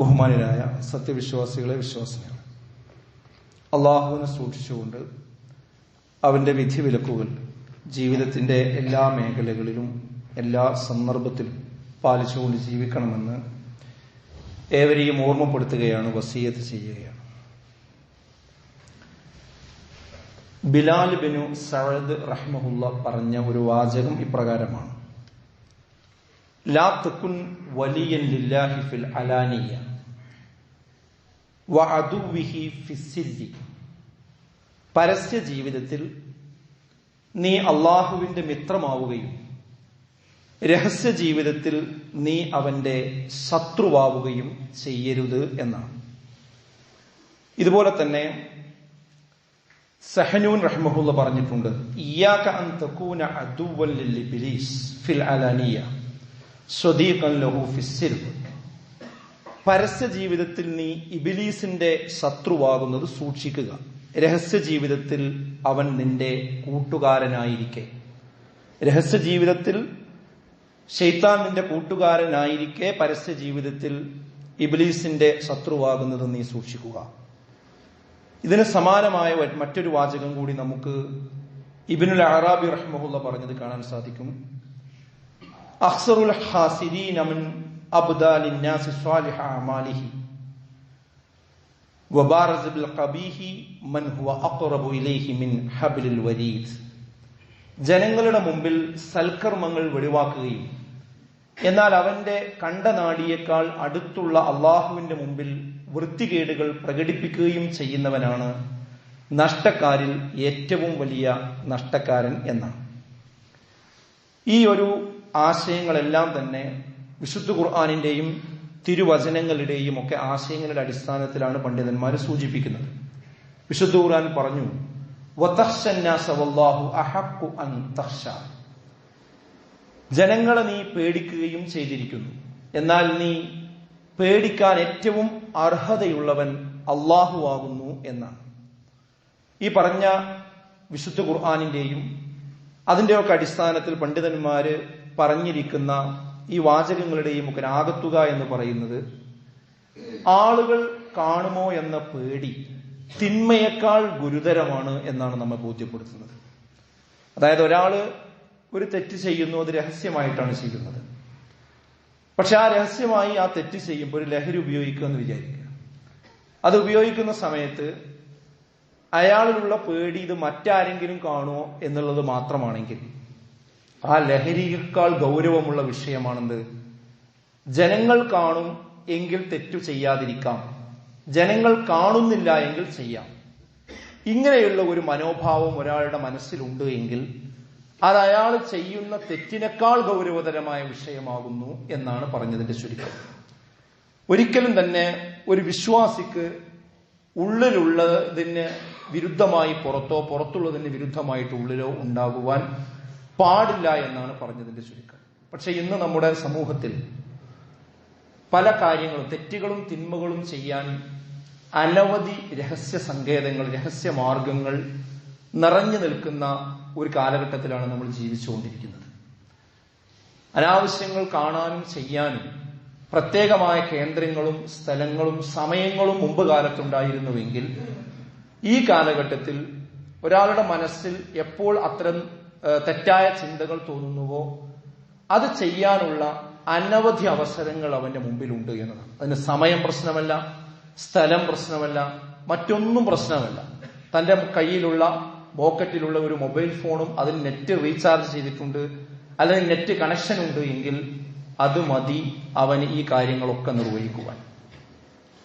ബഹുമാനരായ സത്യവിശ്വാസികളെ വിശ്വാസികൾ അള്ളാഹുവിനെ സൂക്ഷിച്ചുകൊണ്ട് അവന്റെ വിധി വിലക്കുകൾ ജീവിതത്തിന്റെ എല്ലാ മേഖലകളിലും എല്ലാ സന്ദർഭത്തിലും പാലിച്ചുകൊണ്ട് ജീവിക്കണമെന്ന് ഏവരെയും ഓർമ്മപ്പെടുത്തുകയാണ് വസീയത്ത് ചെയ്യുകയാണ്. ബിലാൽ ബിനു സഴദ് റഹ്മുല്ല പറഞ്ഞ ഒരു വാചകം ഇപ്രകാരമാണ്. ലാ തക്കുൻ വലിയൻ ലില്ലാഹി ഫിൽ അലാനിയ പരസ്യ ജീവിതത്തിൽ നീ അള്ളാഹുവിന്റെ മിത്രമാവുകയും രഹസ്യ ജീവിതത്തിൽ നീ അവന്റെ ശത്രുവാവുകയും ചെയ്യരുത് എന്നാണ്. ഇതുപോലെ തന്നെ സഹനൂൻ റഹ്മഹുല്ല പറഞ്ഞിട്ടുണ്ട് ഇയാക ഫിൽ അലാനിയ സ്വദീഖൻ ലഹു ഫിസ്സിർ പരസ്യ ജീവിതത്തിൽ നീ ഇബിലീസിന്റെ ശത്രുവാകുന്നത് സൂക്ഷിക്കുക. രഹസ്യ ജീവിതത്തിൽ അവൻ നിന്റെ കൂട്ടുകാരനായിരിക്കെ. രഹസ്യ ജീവിതത്തിൽ ഷെയ്ത്താൻ നിന്റെ കൂട്ടുകാരനായിരിക്കെ പരസ്യ ജീവിതത്തിൽ ഇബിലീസിന്റെ ശത്രുവാകുന്നത് നീ സൂക്ഷിക്കുക. ഇതിന് സമാനമായ മറ്റൊരു വാചകം കൂടി നമുക്ക് ഇബിനുൽ അറാബി റഹ്മുള്ള പറഞ്ഞത് കാണാൻ സാധിക്കും. അഹ്സറുൽ ഹാസിദീൻ മിൻ അബ്ദാലി الناس صالح اعماله وبارز بالقبيح من هو اقرب اليه من حبل الوريد ജനങ്ങളുടെ മുമ്പിൽ സൽക്കർമ്മങ്ങൾ വെളിവാക്കുകയും എന്നാൽ അവന്റെ കണ്ടനാടിയേക്കാൾ അടുത്തുള്ള അള്ളാഹുവിന്റെ മുമ്പിൽ വൃത്തികേടുകൾ പ്രകടിപ്പിക്കുകയും ചെയ്യുന്നവനാണ് നഷ്ടക്കാരിൽ ഏറ്റവും വലിയ നഷ്ടക്കാരൻ എന്നാണ് ഈ ഒരു ആശയങ്ങളെല്ലാം തന്നെ വിശുദ്ധ ഖുർആാനിന്റെയും തിരുവചനങ്ങളുടെയും ഒക്കെ ആശയങ്ങളുടെ അടിസ്ഥാനത്തിലാണ് പണ്ഡിതന്മാർ സൂചിപ്പിക്കുന്നത്. വിശുദ്ധ ഖുർആൻ പറഞ്ഞു ജനങ്ങളെ നീ പേടിക്കുകയും ചെയ്തിരിക്കുന്നു. എന്നാൽ നീ പേടിക്കാൻ ഏറ്റവും അർഹതയുള്ളവൻ അള്ളാഹു ആകുന്നു എന്നാണ്. ഈ പറഞ്ഞ വിശുദ്ധ ഖുർആാനിന്റെയും അതിന്റെയൊക്കെ അടിസ്ഥാനത്തിൽ പണ്ഡിതന്മാര് പറഞ്ഞിരിക്കുന്ന ഈ വാചകങ്ങളുടെയും ഒക്കെ ആകത്തുക എന്ന് പറയുന്നത് ആളുകൾ കാണുമോ എന്ന പേടി തിന്മയേക്കാൾ ഗുരുതരമാണ് എന്നാണ് നമ്മെ ബോധ്യപ്പെടുത്തുന്നത്. അതായത് ഒരാൾ ഒരു തെറ്റ് ചെയ്യുന്നു അത് രഹസ്യമായിട്ടാണ് ചെയ്യുന്നത്. പക്ഷെ ആ രഹസ്യമായി ആ തെറ്റ് ചെയ്യുമ്പോൾ ഒരു ലഹരി ഉപയോഗിക്കുക എന്ന് വിചാരിക്കുക. അത് ഉപയോഗിക്കുന്ന സമയത്ത് അയാളിലുള്ള പേടി ഇത് മറ്റാരെങ്കിലും കാണുമോ എന്നുള്ളത് മാത്രമാണെങ്കിൽ ആ ലഹരിയേക്കാൾ ഗൗരവമുള്ള വിഷയമാണെന്ത്? ജനങ്ങൾ കാണും എങ്കിൽ തെറ്റു ചെയ്യാതിരിക്കാം. ജനങ്ങൾ കാണുന്നില്ല എങ്കിൽ ചെയ്യാം. ഇങ്ങനെയുള്ള ഒരു മനോഭാവം ഒരാളുടെ മനസ്സിലുണ്ട് എങ്കിൽ അത് അയാൾ ചെയ്യുന്ന തെറ്റിനേക്കാൾ ഗൗരവതരമായ വിഷയമാകുന്നു എന്നാണ് പറഞ്ഞതിന്റെ ചുരുക്കം. ഒരിക്കലും തന്നെ ഒരു വിശ്വാസിക്ക് ഉള്ളിലുള്ളതിന് വിരുദ്ധമായി പുറത്തോ പുറത്തുള്ളതിന് വിരുദ്ധമായിട്ട് ഉള്ളിലോ ഉണ്ടാകുവാൻ പാടില്ല എന്നാണ് പറഞ്ഞതിന്റെ ചുരുക്കം. പക്ഷെ ഇന്ന് നമ്മുടെ സമൂഹത്തിൽ പല കാര്യങ്ങളും തെറ്റുകളും തിന്മകളും ചെയ്യാൻ അനവധി രഹസ്യ സങ്കേതങ്ങൾ രഹസ്യ മാർഗങ്ങൾ നിറഞ്ഞു നിൽക്കുന്ന ഒരു കാലഘട്ടത്തിലാണ് നമ്മൾ ജീവിച്ചുകൊണ്ടിരിക്കുന്നത്. അനാവശ്യങ്ങൾ കാണാനും ചെയ്യാനും പ്രത്യേകമായ കേന്ദ്രങ്ങളും സ്ഥലങ്ങളും സമയങ്ങളും മുമ്പ് കാലത്തുണ്ടായിരുന്നുവെങ്കിൽ ഈ കാലഘട്ടത്തിൽ ഒരാളുടെ മനസ്സിൽ എപ്പോൾ അത്തരം തെറ്റായ ചിന്തകൾ തോന്നുന്നുവോ? അത് ചെയ്യാനുള്ള അനവധി അവസരങ്ങൾ അവന്റെ മുമ്പിലുണ്ട് എന്നതാണ്. അതിന് സമയം പ്രശ്നമല്ല സ്ഥലം പ്രശ്നമല്ല മറ്റൊന്നും പ്രശ്നമല്ല. തന്റെ കയ്യിലുള്ള പോക്കറ്റിലുള്ള ഒരു മൊബൈൽ ഫോണും അതിൽ നെറ്റ് റീചാർജ് ചെയ്തിട്ടുണ്ട് അല്ലെങ്കിൽ നെറ്റ് കണക്ഷൻ ഉണ്ട് എങ്കിൽ അത് മതി അവന് ഈ കാര്യങ്ങളൊക്കെ നിർവഹിക്കുവാൻ.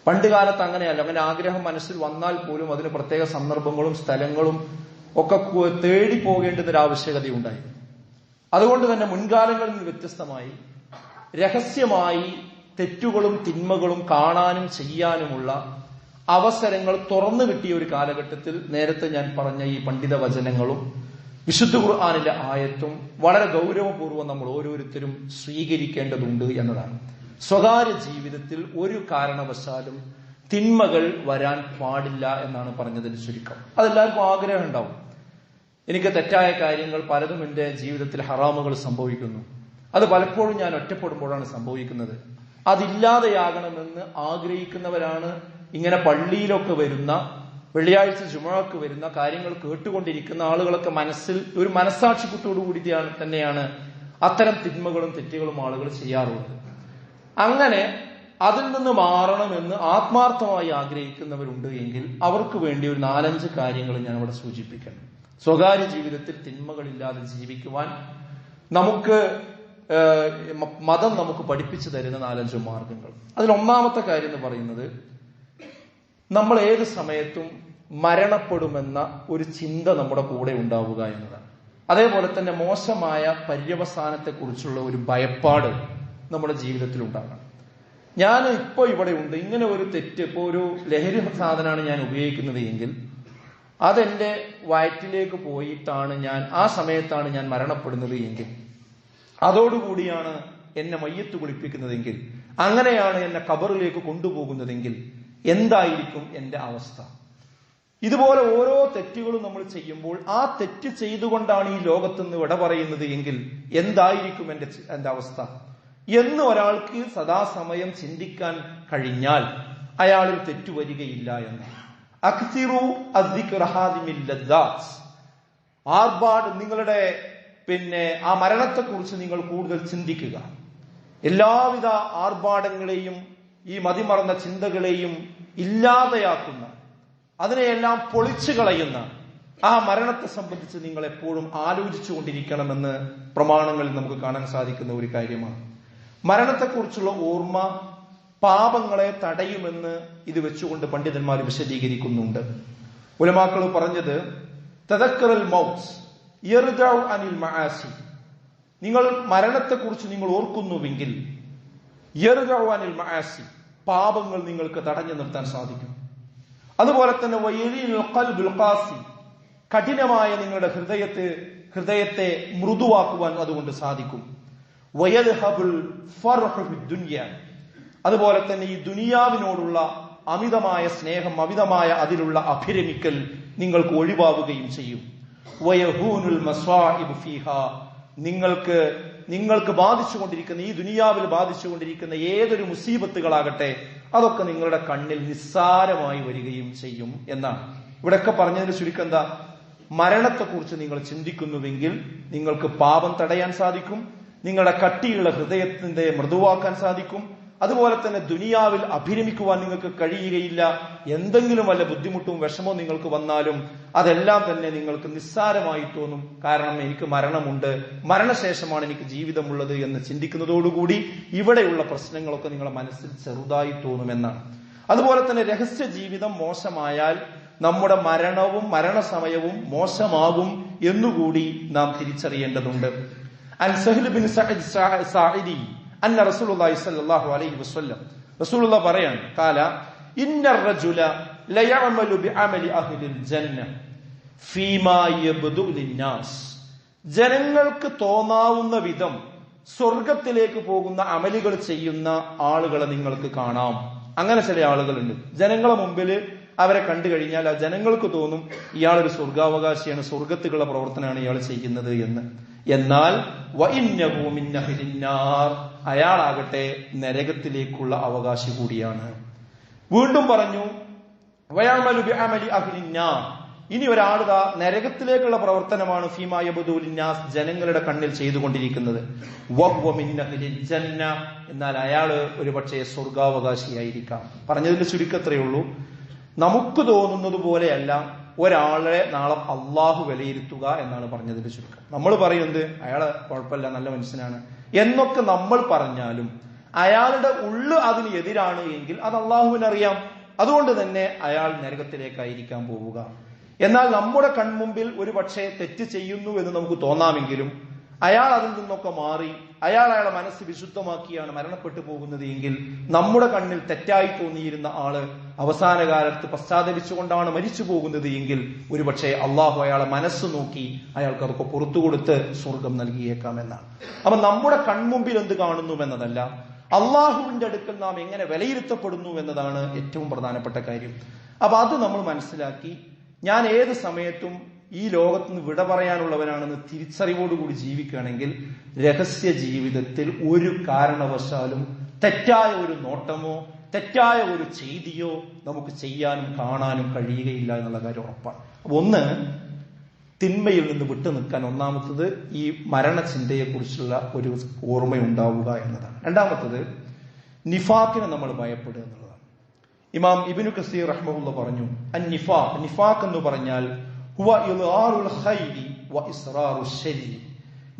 പണ്ട് കാലത്ത് അങ്ങനെയല്ല. അങ്ങനെ ആഗ്രഹം മനസ്സിൽ വന്നാൽ പോലും അതിന് പ്രത്യേക സന്ദർഭങ്ങളും സ്ഥലങ്ങളും ഒക്കെ തേടി പോകേണ്ടുന്ന ഒരു ആവശ്യകതയുണ്ടായി അതുകൊണ്ട് തന്നെ മുൻകാലങ്ങളിൽ നിന്ന് വ്യത്യസ്തമായി രഹസ്യമായി തെറ്റുകളും തിന്മകളും കാണാനും ചെയ്യാനുമുള്ള അവസരങ്ങൾ തുറന്നു കിട്ടിയ ഒരു കാലഘട്ടത്തിൽ നേരത്തെ ഞാൻ പറഞ്ഞ ഈ പണ്ഡിത വചനങ്ങളും വിശുദ്ധ ഖുർആാനിലെ ആയത്തും വളരെ ഗൗരവപൂർവം നമ്മൾ ഓരോരുത്തരും സ്വീകരിക്കേണ്ടതുണ്ട് എന്നതാണ്. സ്വകാര്യ ജീവിതത്തിൽ ഒരു കാരണവശാലും തിന്മകൾ വരാൻ പാടില്ല എന്നാണ് പറഞ്ഞതിന് ചുരുക്കം. അതെല്ലാവർക്കും ആഗ്രഹം ഉണ്ടാവും. എനിക്ക് തെറ്റായ കാര്യങ്ങൾ പലതും എന്റെ ജീവിതത്തിൽ ഹറാമുകൾ സംഭവിക്കുന്നു. അത് പലപ്പോഴും ഞാൻ ഒറ്റപ്പെടുമ്പോഴാണ് സംഭവിക്കുന്നത്. അതില്ലാതെയാകണമെന്ന് ആഗ്രഹിക്കുന്നവരാണ് ഇങ്ങനെ പള്ളിയിലൊക്കെ വരുന്ന വെള്ളിയാഴ്ച ചുമക്ക് വരുന്ന കാര്യങ്ങൾ കേട്ടുകൊണ്ടിരിക്കുന്ന ആളുകളൊക്കെ മനസ്സിൽ ഒരു മനസ്സാക്ഷിക്കുട്ടോടു കൂടിയാണ് തന്നെയാണ് അത്തരം തിന്മകളും തെറ്റുകളും ആളുകൾ ചെയ്യാറുള്ളത്. അങ്ങനെ അതിൽ നിന്ന് മാറണമെന്ന് ആത്മാർത്ഥമായി ആഗ്രഹിക്കുന്നവരുണ്ട് എങ്കിൽ അവർക്ക് വേണ്ടി ഒരു നാലഞ്ച് കാര്യങ്ങൾ ഞാൻ ഇവിടെ സൂചിപ്പിക്കണം. സ്വകാര്യ ജീവിതത്തിൽ തിന്മകളില്ലാതെ ജീവിക്കുവാൻ നമുക്ക് മതം നമുക്ക് പഠിപ്പിച്ചു തരുന്ന നാലഞ്ച് മാർഗങ്ങൾ. അതിൽ ഒന്നാമത്തെ കാര്യം എന്ന് പറയുന്നത് നമ്മൾ ഏത് സമയത്തും മരണപ്പെടുമെന്ന ഒരു ചിന്ത നമ്മുടെ കൂടെ ഉണ്ടാവുക എന്നതാണ്. അതേപോലെ തന്നെ മോശമായ പര്യവസാനത്തെക്കുറിച്ചുള്ള ഒരു ഭയപ്പാട് നമ്മുടെ ജീവിതത്തിൽ ഉണ്ടാകണം. ഞാൻ ഇപ്പോൾ ഇവിടെ ഉണ്ട്. ഇങ്ങനെ ഒരു തെറ്റ് ഇപ്പോൾ ഒരു ലഹരി സാധനമാണ് ഞാൻ ഉപയോഗിക്കുന്നത് എങ്കിൽ അതെന്റെ വയറ്റിലേക്ക് പോയിട്ടാണ് ഞാൻ ആ സമയത്താണ് ഞാൻ മരണപ്പെടുന്നത് എങ്കിൽ. അതോടുകൂടിയാണ് എന്നെ മയ്യത്ത് കുളിപ്പിക്കുന്നതെങ്കിൽ. അങ്ങനെയാണ് എന്നെ കബറിലേക്ക് കൊണ്ടുപോകുന്നതെങ്കിൽ എന്തായിരിക്കും എന്റെ അവസ്ഥ? ഇതുപോലെ ഓരോ തെറ്റുകളും നമ്മൾ ചെയ്യുമ്പോൾ ആ തെറ്റ് ചെയ്തുകൊണ്ടാണ് ഈ ലോകത്തുനിന്ന് വിട പറയുന്നത് എങ്കിൽ എന്തായിരിക്കും എന്റെ എന്റെ അവസ്ഥ? എന്ന് ഒരാൾക്ക് സദാസമയം ചിന്തിക്കാൻ കഴിഞ്ഞാൽ അയാളിൽ തെറ്റു വരികയില്ല ലദ്ദാത്ത്. ആർഭാട് നിങ്ങളുടെ പിന്നെ ആ മരണത്തെക്കുറിച്ച് നിങ്ങൾ കൂടുതൽ ചിന്തിക്കുക എല്ലാവിധ ആർഭാടങ്ങളെയും ഈ മതിമറന്ന ചിന്തകളെയും ഇല്ലാതെയാക്കുന്ന അതിനെയെല്ലാം പൊളിച്ചു കളയുന്ന ആ മരണത്തെ സംബന്ധിച്ച് നിങ്ങൾ എപ്പോഴും ആലോചിച്ചു കൊണ്ടിരിക്കണമെന്ന് പ്രമാണങ്ങളിൽ നമുക്ക് കാണാൻ സാധിക്കുന്ന ഒരു കാര്യമാണ് മരണത്തെക്കുറിച്ചുള്ള ഓർമ്മ പാപങ്ങളെ തടയുമെന്ന് ഇത് വെച്ചുകൊണ്ട് പണ്ഡിതന്മാർ വിശദീകരിക്കുന്നുണ്ട്. ഉലമാക്കൾ പറഞ്ഞത് തദക്കറൽ മൗത്ത് അനിൽ മഹാസി നിങ്ങൾ മരണത്തെക്കുറിച്ച് നിങ്ങൾ ഓർക്കുന്നുവെങ്കിൽ അനിൽ മഹാസി പാപങ്ങൾ നിങ്ങൾക്ക് തടഞ്ഞു നിർത്താൻ സാധിക്കും. അതുപോലെ തന്നെ വയലിൽ ഖൽബുൽ ഖാസി കഠിനമായ നിങ്ങളുടെ ഹൃദയത്തെ ഹൃദയത്തെ മൃദുവാക്കുവാൻ അതുകൊണ്ട് സാധിക്കും. വയദ്ഹബുൽ ഫർഹു ഫിദ് ദുനിയ അതുപോലെ തന്നെ ഈ ദുനിയാവിനോടുള്ള അമിതമായ സ്നേഹം അമിതമായ അതിലുള്ള അഭിരമിക്കൽ നിങ്ങൾക്ക് ഒഴിവാവുകയും ചെയ്യും. നിങ്ങൾക്ക് നിങ്ങൾക്ക് ബാധിച്ചുകൊണ്ടിരിക്കുന്ന ഈ ദുനിയാവിൽ ബാധിച്ചുകൊണ്ടിരിക്കുന്ന ഏതൊരു മുസീബത്തുകളാകട്ടെ അതൊക്കെ നിങ്ങളുടെ കണ്ണിൽ നിസ്സാരമായി വരികയും ചെയ്യും എന്നാണ്. ഇവിടെയൊക്കെ പറഞ്ഞതിന് ചുരുക്കം എന്താ? മരണത്തെക്കുറിച്ച് നിങ്ങൾ ചിന്തിക്കുന്നുവെങ്കിൽ നിങ്ങൾക്ക് പാപം തടയാൻ സാധിക്കും. നിങ്ങളുടെ കട്ടിയുള്ള ഹൃദയത്തിന്റെ മൃദുവാക്കാൻ സാധിക്കും. അതുപോലെ തന്നെ ദുനിയാവിൽ അഭിരമിക്കുവാൻ നിങ്ങൾക്ക് കഴിയുകയില്ല. എന്തെങ്കിലും വല്ല ബുദ്ധിമുട്ടും വിഷമവും നിങ്ങൾക്ക് വന്നാലും അതെല്ലാം തന്നെ നിങ്ങൾക്ക് നിസ്സാരമായി തോന്നും. കാരണം എനിക്ക് മരണമുണ്ട്. മരണശേഷമാണ് എനിക്ക് ജീവിതമുള്ളത് എന്ന് ചിന്തിക്കുന്നതോടുകൂടി ഇവിടെയുള്ള പ്രശ്നങ്ങളൊക്കെ നിങ്ങളുടെ മനസ്സിൽ ചെറുതായി തോന്നുമെന്നാണ്. അതുപോലെ തന്നെ രഹസ്യ ജീവിതം മോശമായാൽ നമ്മുടെ മരണവും മരണസമയവും മോശമാകും എന്നുകൂടി നാം തിരിച്ചറിയേണ്ടതുണ്ട്. അൽ സഹിൽ ബിൻ സഅദ് സാ- സാഇദി അന്ന റസൂലുള്ളാഹി സ്വല്ലല്ലാഹു അലൈഹി വസല്ലം. റസൂലുള്ള പറയാണ് കാല ഇന്ന റജുല ലയഅമലു ബിഅമലി അഹ്ലിൽ ജന്ന ഫീമാ യബ്ദു ലിന്നാസ്. ജനങ്ങൾക്ക് തോന്നാവുന്ന വിധം സ്വർഗത്തിലേക്ക് പോകുന്ന അമലുകൾ ചെയ്യുന്ന ആളുകളെ നിങ്ങൾക്ക് കാണാം. അങ്ങനെ ചില ആളുകളുണ്ട്. ജനങ്ങളെ മുമ്പിൽ അവരെ കണ്ടു കഴിഞ്ഞാൽ ആ ജനങ്ങൾക്ക് തോന്നും ഇയാളൊരു സ്വർഗാവകാശിയാണ് സ്വർഗത്തിലുള്ള പ്രവർത്തനമാണ് ഇയാൾ ചെയ്യുന്നത് എന്ന്. എന്നാൽ. അയാളാകട്ടെ നരകത്തിലേക്കുള്ള അവകാശി കൂടിയാണ് വീണ്ടും പറഞ്ഞു. ഇനി ഒരാൾ നരകത്തിലേക്കുള്ള പ്രവർത്തനമാണ് ഫീമായബുദൂലിന്നാസ് ജനങ്ങളുടെ കണ്ണിൽ ചെയ്തുകൊണ്ടിരിക്കുന്നത്. എന്നാൽ അയാൾ ഒരു പക്ഷേ സ്വർഗാവകാശിയായിരിക്കാം പറഞ്ഞതിന്റെ ചുരുക്കത്രയുള്ളൂ നമുക്ക് തോന്നുന്നത് പോലെയല്ല ഒരാളെ നാളെ അള്ളാഹു വിലയിരുത്തുക എന്നാണ് പറഞ്ഞതിന്റെ ചുരുക്കം. നമ്മൾ പറയുന്നത് അയാളെ കുഴപ്പമില്ല നല്ല മനുഷ്യനാണ്. എന്നൊക്കെ നമ്മൾ പറഞ്ഞാലും അയാളുടെ ഉള്ളു അതിന് എതിരാണ് എങ്കിൽ അത് അള്ളാഹുവിനറിയാം. അതുകൊണ്ട് തന്നെ അയാൾ നരകത്തിലേക്കായിരിക്കാൻ പോവുക. എന്നാൽ നമ്മുടെ കൺമുമ്പിൽ ഒരു പക്ഷേ തെറ്റ് ചെയ്യുന്നു എന്ന് നമുക്ക് തോന്നാമെങ്കിലും അയാൾ അതിൽ നിന്നൊക്കെ മാറി അയാൾ അയാളെ മനസ്സ് വിശുദ്ധമാക്കിയാണ് മരണപ്പെട്ടു പോകുന്നത് എങ്കിൽ നമ്മുടെ കണ്ണിൽ തെറ്റായി തോന്നിയിരുന്ന ആൾ അവസാന കാലത്ത് പശ്ചാത്തപിച്ചുകൊണ്ടാണ് മരിച്ചു പോകുന്നത് എങ്കിൽ ഒരുപക്ഷെ അള്ളാഹു അയാളെ മനസ്സ് നോക്കി അയാൾക്ക് അതൊക്കെ പുറത്തു കൊടുത്ത് സ്വർഗം നൽകിയേക്കാം എന്നാണ്. അപ്പൊ നമ്മുടെ കൺമുമ്പിൽ എന്ത് കാണുന്നു എന്നതല്ല അള്ളാഹുവിന്റെ അടുക്കൽ നാം എങ്ങനെ വിലയിരുത്തപ്പെടുന്നു എന്നതാണ് ഏറ്റവും പ്രധാനപ്പെട്ട കാര്യം. അപ്പൊ അത് നമ്മൾ മനസ്സിലാക്കി ഞാൻ ഏത് സമയത്തും ഈ ലോകത്ത് നിന്ന് വിട പറയാനുള്ളവനാണെന്ന് തിരിച്ചറിവോടുകൂടി ജീവിക്കുകയാണെങ്കിൽ രഹസ്യ ജീവിതത്തിൽ ഒരു കാരണവശാലും തെറ്റായ ഒരു നോട്ടമോ തെറ്റായ ഒരു ചെയ്തിയോ നമുക്ക് ചെയ്യാനും കാണാനും കഴിയുകയില്ല എന്നുള്ള കാര്യം ഉറപ്പാണ്. അപ്പൊ ഒന്ന് തിന്മയിൽ നിന്ന് വിട്ടു നിൽക്കാൻ. ഒന്നാമത്തത് ഈ മരണചിന്തയെ കുറിച്ചുള്ള ഒരു ഓർമ്മയുണ്ടാവുക എന്നതാണ്. രണ്ടാമത്തത് നിഫാക്കിനെ നമ്മൾ ഭയപ്പെടുക എന്നുള്ളതാണ്. ഇമാം ഇബിനു കസീർ റഹ്മുള്ള പറഞ്ഞു അൻ നിഫാഖ് നിഫാഖ് എന്ന് പറഞ്ഞാൽ ഹുവ ഇൽആറുൽ ഖൈരി വ ഇസ്റാറു ശരി.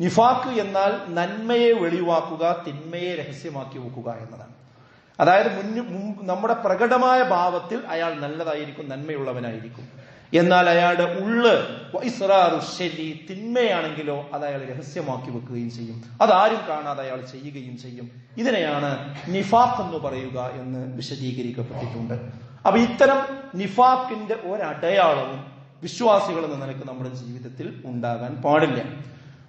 നിഫാഖ് എന്നാൽ നന്മയെ വെളിവാക്കുക തിന്മയെ രഹസ്യമാക്കി വെക്കുക എന്നതാണ്. അതായത് മുന്നു നമ്മുടെ പ്രകടമായ ഭാവത്തിൽ അയാൾ നല്ലതായിരിക്കും നന്മയുള്ളവനായിരിക്കും. എന്നാൽ അയാളുടെ ഉള്ള് ഇസ്റാറു ശരി തിന്മയാണെങ്കിലോ അത് അയാൾ രഹസ്യമാക്കി വെക്കുകയും ചെയ്യും. അതാരും കാണാതെ അയാൾ ചെയ്യുകയും ചെയ്യും. ഇതിനെയാണ് നിഫാഖ് എന്ന് പറയുക എന്ന് വിശദീകരിക്കപ്പെട്ടിട്ടുണ്ട്. അപ്പൊ ഇത്തരം നിഫാഖിന്റെ ഒരടയാളവും വിശ്വാസികൾ എന്ന നിലയ്ക്ക് നമ്മുടെ ജീവിതത്തിൽ ഉണ്ടാകാൻ പാടില്ല.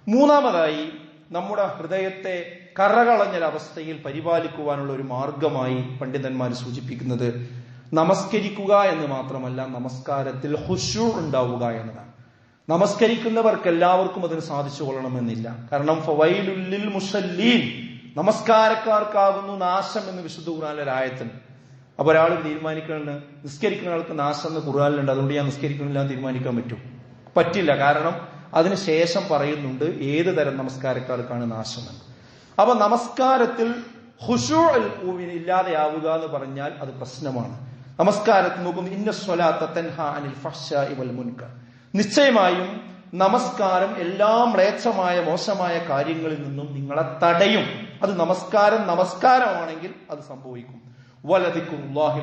മൂന്നാമതായി നമ്മുടെ ഹൃദയത്തെ കറകളഞ്ഞൊരവസ്ഥയിൽ പരിപാലിക്കുവാനുള്ള ഒരു മാർഗമായി പണ്ഡിതന്മാർ സൂചിപ്പിക്കുന്നത് നമസ്കരിക്കുക എന്ന് മാത്രമല്ല നമസ്കാരത്തിൽ ഹുഷു ഉണ്ടാവുക എന്നതാണ്. നമസ്കരിക്കുന്നവർക്ക് എല്ലാവർക്കും അതിന് സാധിച്ചു കൊള്ളണമെന്നില്ല കാരണം ഫവൈലുല്ലിൽ മുസല്ലീൻ നമസ്കാരക്കാർക്കാകുന്നു നാശം എന്ന് വിശുദ്ധ ഖുറാനിലെ രായത്തിന് അപ്പൊ ഒരാൾ തീരുമാനിക്കുന്നുണ്ട് നിസ്കരിക്കുന്ന ആൾക്ക് നാശം എന്ന് ഖുറാനിലുണ്ട് അതുകൊണ്ട് ഞാൻ നിസ്കരിക്കുന്നില്ല എന്ന് തീരുമാനിക്കാൻ പറ്റും. പറ്റില്ല. കാരണം അതിനുശേഷം പറയുന്നുണ്ട് ഏത് തരം നമസ്കാരക്കാർക്കാണ് നാശമെന്ന് അപ്പൊ നമസ്കാരത്തിൽ ഹുഷു ഇല്ലാതെയാവുക എന്ന് പറഞ്ഞാൽ അത് പ്രശ്നമാണ്. നമസ്കാരത്തിൽ നോക്കുന്നു ഇന്ന നിശ്ചയമായും നമസ്കാരം എല്ലാ മ്ലേച്ഛമായ മോശമായ കാര്യങ്ങളിൽ നിന്നും നിങ്ങളെ തടയും. അത് നമസ്കാരം നമസ്കാരമാണെങ്കിൽ അത് സംഭവിക്കും.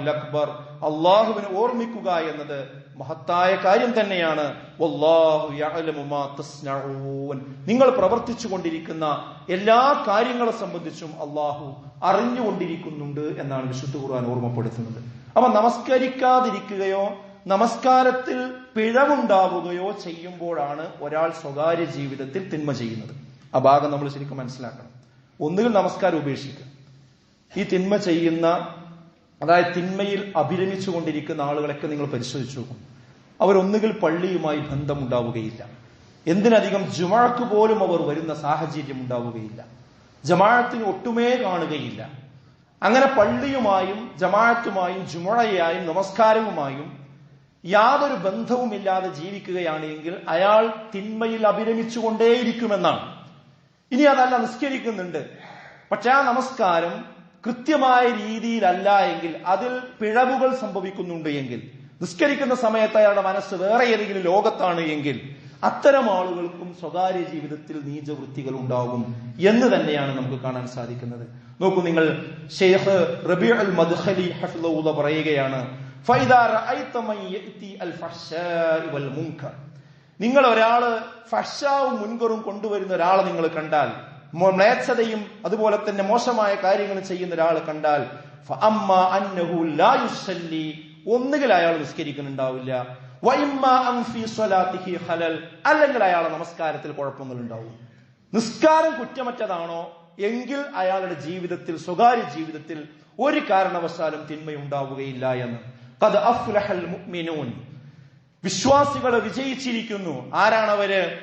അക്ബർ. അള്ളാഹുവിനെ ഓർമ്മിക്കുക എന്നത് മഹത്തായ കാര്യം തന്നെയാണ്. നിങ്ങൾ പ്രവർത്തിച്ചു കൊണ്ടിരിക്കുന്ന എല്ലാ കാര്യങ്ങളെ സംബന്ധിച്ചും അള്ളാഹു അറിഞ്ഞുകൊണ്ടിരിക്കുന്നുണ്ട് എന്നാണ് വിശുദ്ധ ഖുർആൻ ഓർമ്മപ്പെടുത്തുന്നത്. അപ്പൊ നമസ്കരിക്കാതിരിക്കുകയോ നമസ്കാരത്തിൽ പിഴവുണ്ടാവുകയോ ചെയ്യുമ്പോഴാണ് ഒരാൾ സ്വകാര്യ ജീവിതത്തിൽ തിന്മ ചെയ്യുന്നത്. ആ ഭാഗം നമ്മൾ ശരിക്കും മനസ്സിലാക്കണം. ഒന്നുകിൽ നമസ്കാരം ഉപേക്ഷിക്കുക. ഈ തിന്മ ചെയ്യുന്ന അതായത് തിന്മയിൽ അഭിരമിച്ചു കൊണ്ടിരിക്കുന്ന ആളുകളൊക്കെ നിങ്ങൾ പരിശോധിച്ചു നോക്കും. അവരൊന്നുകിൽ പള്ളിയുമായി ബന്ധമുണ്ടാവുകയില്ല. എന്തിനധികം ജുമാക്ക് പോലും അവർ വരുന്ന സാഹചര്യം ഉണ്ടാവുകയില്ല. ജമാഅത്തിന് ഒട്ടുമേ കാണുകയില്ല. അങ്ങനെ പള്ളിയുമായും ജമാഅത്തുമായും ജുമഴയായും നമസ്കാരവുമായും യാതൊരു ബന്ധവുമില്ലാതെ ജീവിക്കുകയാണ് എങ്കിൽ അയാൾ തിന്മയിൽ അഭിരമിച്ചുകൊണ്ടേയിരിക്കുമെന്നാണ്. ഇനി അതല്ല നിസ്കരിക്കുന്നുണ്ട്. പക്ഷെ ആ നമസ്കാരം കൃത്യമായ രീതിയിലല്ല എങ്കിൽ അതിൽ പിഴവുകൾ സംഭവിക്കുന്നുണ്ട് എങ്കിൽ നിസ്കരിക്കുന്ന സമയത്ത് അയാളുടെ മനസ്സ് വേറെ ഏതെങ്കിലും ലോകത്താണ് എങ്കിൽ അത്തരം ആളുകൾക്കും സ്വകാര്യ ജീവിതത്തിൽ നീചവൃത്തികൾ ഉണ്ടാകും എന്ന് തന്നെയാണ് നമുക്ക് കാണാൻ സാധിക്കുന്നത് നോക്കൂ നിങ്ങൾ ഷെയ്ഖ് റബി അൽ മദ്ഹലി ഹഫിള്ള പറയുകയാണ്. നിങ്ങൾ ഒരാൾ ഫഷാവും മുൻകറും കൊണ്ടുവരുന്ന ഒരാളെ നിങ്ങൾ കണ്ടാൽ മ്ലേച്ഛതയും അതുപോലെ തന്നെ മോശമായ കാര്യങ്ങൾ ചെയ്യുന്ന ഒരാൾ കണ്ടാൽ ഒന്നുകിൽ അയാൾ നിസ്കരിക്കുന്നുണ്ടാവില്ല. അല്ലെങ്കിൽ അയാളെ നമസ്കാരത്തിൽ കുഴപ്പങ്ങൾ ഉണ്ടാവും നിസ്കാരം കുറ്റമറ്റതാണോ? എങ്കിൽ അയാളുടെ ജീവിതത്തിൽ സ്വകാര്യ ജീവിതത്തിൽ ഒരു കാരണവശാലും തിന്മയുണ്ടാവുകയില്ല എന്ന്. വിശ്വാസികൾ വിജയിച്ചിരിക്കുന്നു. ആരാണവര്?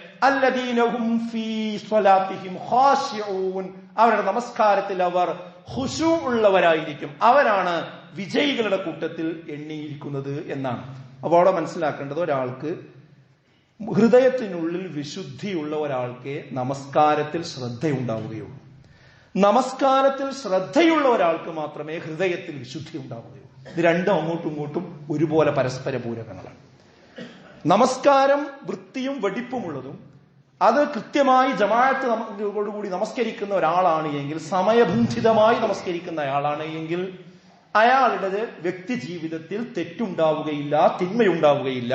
അവരുടെ നമസ്കാരത്തിൽ അവർ ഹുഷു ഉള്ളവരായിരിക്കും. അവരാണ് വിജയികളുടെ കൂട്ടത്തിൽ എണ്ണിയിരിക്കുന്നത് എന്നാണ്. അപ്പോൾ അവിടെ മനസ്സിലാക്കേണ്ടത് ഒരാൾക്ക് ഹൃദയത്തിനുള്ളിൽ വിശുദ്ധിയുള്ള ഒരാൾക്ക് നമസ്കാരത്തിൽ ശ്രദ്ധയുണ്ടാവുകയുള്ളൂ. നമസ്കാരത്തിൽ ശ്രദ്ധയുള്ള ഒരാൾക്ക് മാത്രമേ ഹൃദയത്തിൽ വിശുദ്ധി ഉണ്ടാവുകയുള്ളൂ. ഇത് രണ്ടും അങ്ങോട്ടും ഇങ്ങോട്ടും ഒരുപോലെ പരസ്പര പൂരകങ്ങളാണ് നമസ്കാരം വൃത്തിയും വെടിപ്പുമുള്ളതും അത് കൃത്യമായി ജമാഅത്ത് കൂടി നമസ്കരിക്കുന്ന ഒരാളാണ് എങ്കിൽ സമയബന്ധിതമായി നമസ്കരിക്കുന്ന അയാളാണ് എങ്കിൽ അയാളുടെ വ്യക്തി ജീവിതത്തിൽ തെറ്റുണ്ടാവുകയില്ല തിന്മയുണ്ടാവുകയില്ല.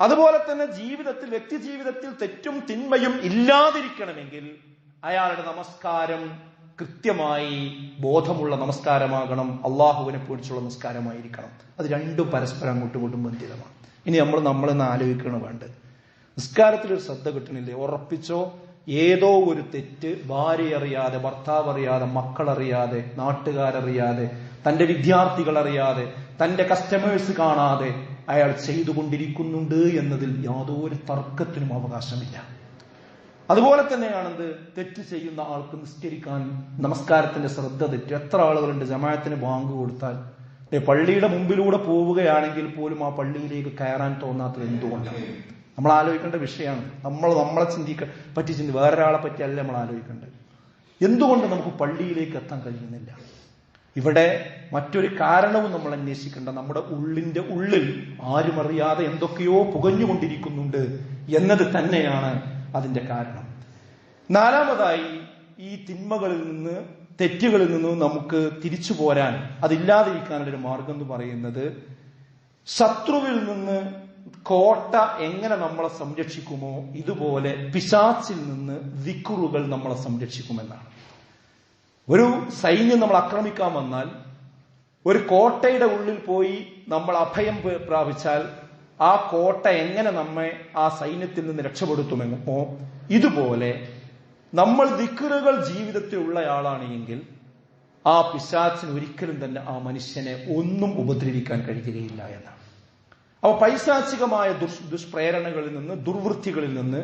അതുപോലെ തന്നെ ജീവിതത്തിൽ വ്യക്തി ജീവിതത്തിൽ തെറ്റും തിന്മയും ഇല്ലാതിരിക്കണമെങ്കിൽ അയാളുടെ നമസ്കാരം കൃത്യമായി ബോധമുള്ള നമസ്കാരമാകണം അള്ളാഹുവിനെ പൊടിച്ചുള്ള നമസ്കാരമായിരിക്കണം. അത് രണ്ടും പരസ്പരം അങ്ങോട്ടും ഇങ്ങോട്ടും ബന്ധിതമാണ്. ഇനി നമ്മൾ നമ്മളെന്ന് ആലോചിക്കണം വേണ്ടത്. നിസ്കാരത്തിൽ ഒരു ശ്രദ്ധ കിട്ടണില്ലേ? ഉറപ്പിച്ചോ? ഏതോ ഒരു തെറ്റ് ഭാര്യ അറിയാതെ ഭർത്താവ് അറിയാതെ മക്കളറിയാതെ നാട്ടുകാരറിയാതെ തന്റെ വിദ്യാർത്ഥികൾ അറിയാതെ തന്റെ കസ്റ്റമേഴ്സ് കാണാതെ അയാൾ ചെയ്തുകൊണ്ടിരിക്കുന്നുണ്ട് എന്നതിൽ യാതൊരു തർക്കത്തിനും അവകാശമില്ല. അതുപോലെ തന്നെയാണെന്ത്? തെറ്റ് ചെയ്യുന്ന ആൾക്ക് നിസ്കരിക്കാൻ നമസ്കാരത്തിന്റെ ശ്രദ്ധ തെറ്റ്. എത്ര ആളുകളുണ്ട്? ജമായത്തിന് ബാങ്ക് കൊടുത്താൽ പള്ളിയുടെ മുമ്പിലൂടെ പോവുകയാണെങ്കിൽ പോലും ആ പള്ളിയിലേക്ക് കയറാൻ തോന്നാത്തത് എന്തുകൊണ്ടാണ്? നമ്മൾ ആലോചിക്കേണ്ട വിഷയമാണ്. നമ്മൾ നമ്മളെ ചിന്തിക്ക പറ്റി ചിന്തി വേറൊരാളെ പറ്റിയല്ല നമ്മൾ ആലോചിക്കേണ്ടത്. എന്തുകൊണ്ട് നമുക്ക് പള്ളിയിലേക്ക് എത്താൻ കഴിയുന്നില്ല? ഇവിടെ മറ്റൊരു കാരണവും നമ്മൾ അന്വേഷിക്കേണ്ട. നമ്മുടെ ഉള്ളിന്റെ ഉള്ളിൽ ആരും അറിയാതെ എന്തൊക്കെയോ പുകഞ്ഞുകൊണ്ടിരിക്കുന്നുണ്ട് എന്നത് തന്നെയാണ് അതിന്റെ കാരണം. നാലാമതായി ഈ തിന്മകളിൽ നിന്ന് തെറ്റുകളിൽ നിന്നും നമുക്ക് തിരിച്ചു പോരാൻ അതില്ലാതിരിക്കാനുള്ള ഒരു മാർഗം എന്ന് പറയുന്നത് ശത്രുവിൽ നിന്ന് കോട്ട എങ്ങനെ നമ്മളെ സംരക്ഷിക്കുമോ ഇതുപോലെ പിശാച്ചിൽ നിന്ന് വിക്കുറുകൾ നമ്മളെ സംരക്ഷിക്കുമെന്നാണ്. ഒരു സൈന്യം നമ്മൾ ആക്രമിക്കാൻ വന്നാൽ ഒരു കോട്ടയുടെ ഉള്ളിൽ പോയി നമ്മൾ അഭയം പ്രാപിച്ചാൽ ആ കോട്ട എങ്ങനെ നമ്മെ ആ സൈന്യത്തിൽ നിന്ന് രക്ഷപ്പെടുത്തുമെന്നോ ഇതുപോലെ നമ്മൾ ദിക്കറുകൾ ജീവിതത്തിൽ ഉള്ളയാളാണ് എങ്കിൽ ആ പിശാച്ചിന് ഒരിക്കലും തന്നെ ആ മനുഷ്യനെ ഒന്നും ഉപദ്രവിക്കാൻ കഴിയുകയില്ല എന്നാണ്. അപ്പൊ പൈശാചികമായ ദുഷ് ദുഷ്പ്രേരണകളിൽ നിന്ന് ദുർവൃത്തികളിൽ നിന്ന്